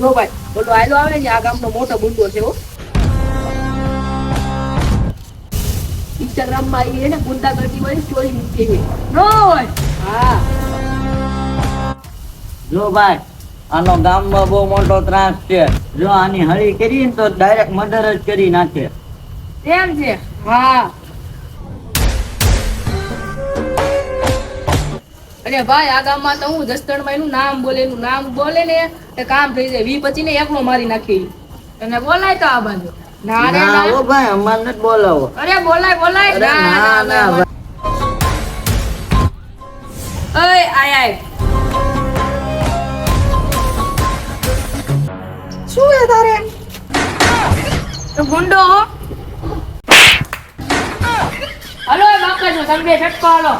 જો ભાઈ બોલો આયલો આવે ને આ ગામનો મોટો ગુંડો છે હો. ઇન્સ્ટાગ્રામમાં આવી એને ગુંડા કરતી હોય સ્ટોરી મૂકી હોય નો હા. જો ભાઈ આનો ગામમાં બહુ મોટો ત્રાસ છે. જો આની હળી કરી ને તો ડાયરેક્ટ મર્ડર જ કરી નાખે. એમ છે? હા. અરે ભાઈ આ ગામમાં તો હું જસદણમાં એનું નામ બોલે એનું નામ બોલે ને એ કામ થઈ જાય. વી પછી ને એકલો મારી નાખી અને બોલાય તો આ બાજુ. ના રે ના ઓ ભાઈ અમારે નથી બોલાવો. અરે બોલાય બોલાય. ના ના ઓય આય આય. શું હે તારે? તો ગુંડો હલો એ બાપા જો તમે બે છટકો હાલો